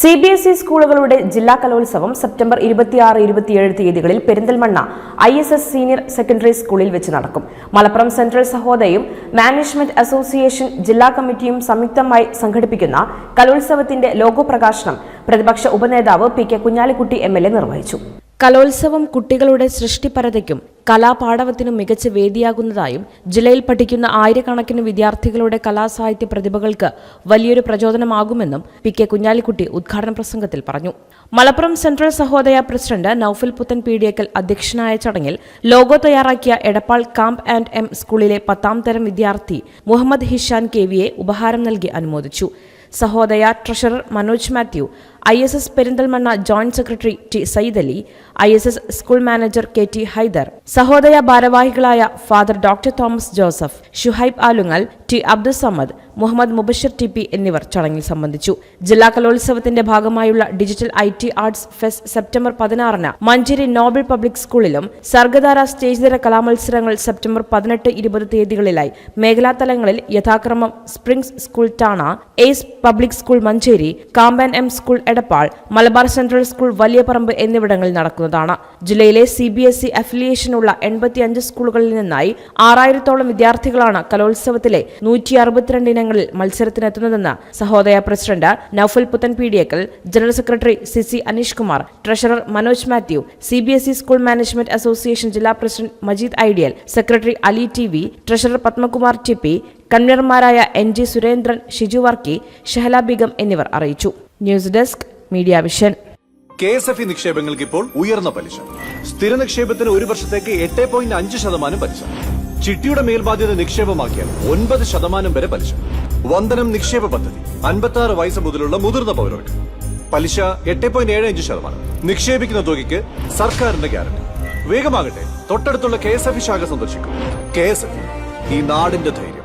C B S E സ്കൂളുകളുടെ ജില്ലാ കലോത്സവം സെപ്റ്റംബർ ഇരുപത്തിയാറ് ഇരുപത്തിയേഴ് തീയതികളിൽ Perinthalmanna I S S senior secondary സ്കൂളിൽ വെച്ച് നടക്കും. മലപ്പുറം സെൻട്രൽ സഹോദയും മാനേജ്മെന്റ് അസോസിയേഷൻ ജില്ലാ കമ്മിറ്റിയും സംയുക്തമായി സംഘടിപ്പിക്കുന്ന കലോത്സവത്തിന്റെ ലോഗോ പ്രകാശനം പ്രതിപക്ഷ ഉപനേതാവ് P K Kunhalikutty M L A നിർവഹിച്ചു. കലോത്സവം കുട്ടികളുടെ സൃഷ്ടിപരതയ്ക്കും കലാപാടവത്തിനും മികച്ച വേദിയാകുന്നതായും ജില്ലയിൽ പഠിക്കുന്ന ആയിരക്കണക്കിന് വിദ്യാർത്ഥികളുടെ കലാസാഹിത്യ പ്രതിഭകൾക്ക് വലിയൊരു പ്രചോദനമാകുമെന്നും പി കെ കുഞ്ഞാലിക്കുട്ടി ഉദ്ഘാടന പ്രസംഗത്തിൽ പറഞ്ഞു. മലപ്പുറം സെൻട്രൽ സഹോദയ പ്രസിഡന്റ് നൌഫിൽ പുത്തൻ പീഡിയക്കൽ അധ്യക്ഷനായ ചടങ്ങിൽ ലോഗോ തയ്യാറാക്കിയ എടപ്പാൾ കാമ്പ് ആൻഡ് എം സ്കൂളിലെ പത്താം തരം വിദ്യാർത്ഥി മുഹമ്മദ് ഹിഷാൻ കെ വിയെ ഉപഹാരം നൽകി അനുമോദിച്ചു. Sahodaya treasurer Manoj Mathew I S S Perinthalmanna joint secretary T Sayyid Ali I S S school manager K T Haider Sahodaya ഭാരവാഹികളായ father doctor Thomas Joseph Shuhaib Alungal T Abdul Samad Muhammad Mubashir T P എന്നിവർ ചടങ്ങിൽ സംബന്ധിച്ചു. ജില്ലാ കലോത്സവത്തിന്റെ ഭാഗമായുള്ള digital I T arts fest September പതിനാറിന് Manjeri Nobel public സ്കൂളിലും Sargadhara stage തര കലാമത്സരങ്ങൾ സെപ്റ്റംബർ പതിനെട്ട് ഇരുപത് തീയതികളിലായി മേഖലാ തലങ്ങളിൽ യഥാക്രമം സ്പ്രിംഗ്സ് സ്കൂൾ ടാണ ace public school Manjeri കാമ്പൻ M school Edappal Malabar central school Valiyaparamba എന്നിവിടങ്ങളിൽ നടക്കുന്നതാണ്. ജില്ലയിലെ സി ബി എസ് ഇ അഫിലിയേഷനുള്ള എൺപത്തിയഞ്ച് സ്കൂളുകളിൽ നിന്നായി ആറായിരത്തോളം വിദ്യാർത്ഥികളാണ് കലോത്സവത്തിലെ നൂറ്റി അറുപത്തിരണ്ട് ഇനങ്ങളിൽ മത്സരത്തിനെത്തുന്നതെന്ന് Sahodaya president Noufal Puthan Peediyakkal general secretary C C Aneesh Kumar treasurer Manoj Mathew C B S E school management association ജില്ലാ president Majeed ideal secretary Ali T V treasurer Padmakumar T P കൺവീനർമാരായ N G Surendran Shiju Varkey Shahala Begum എന്നിവർ അറിയിച്ചു. News desk media vision. K S F E നിക്ഷേപങ്ങൾക്ക് ഇപ്പോൾ ഉയർന്ന പലിശ. സ്ഥിര നിക്ഷേപത്തിന് ഒരു വർഷത്തേക്ക് എട്ട് പോയിന്റ് അഞ്ച് ശതമാനം പലിശ. ചിട്ടിയുടെ മേൽബാധ്യത നിക്ഷേപമാക്കിയാൽ ഒൻപത് ശതമാനം വരെ പലിശ. വന്ദനം നിക്ഷേപ പദ്ധതി. അൻപത്തി ആറ് വയസ്സ് മുതലുള്ള മുതിർന്ന പൗരർക്ക്. പലിശ എട്ട് പോയിന്റ് ഏഴ് അഞ്ച് ശതമാനം. നിക്ഷേപിക്കുന്ന തുകയ്ക്ക് സർക്കാരിന്റെ ഗ്യാരണ്ടി. വേഗമാകട്ടെ തൊട്ടടുത്തുള്ള കെ എസ് എഫ് ശാഖ സന്ദർശിക്കും. കെ എസ് എഫ് ഈ നാടിന്റെ ധൈര്യം.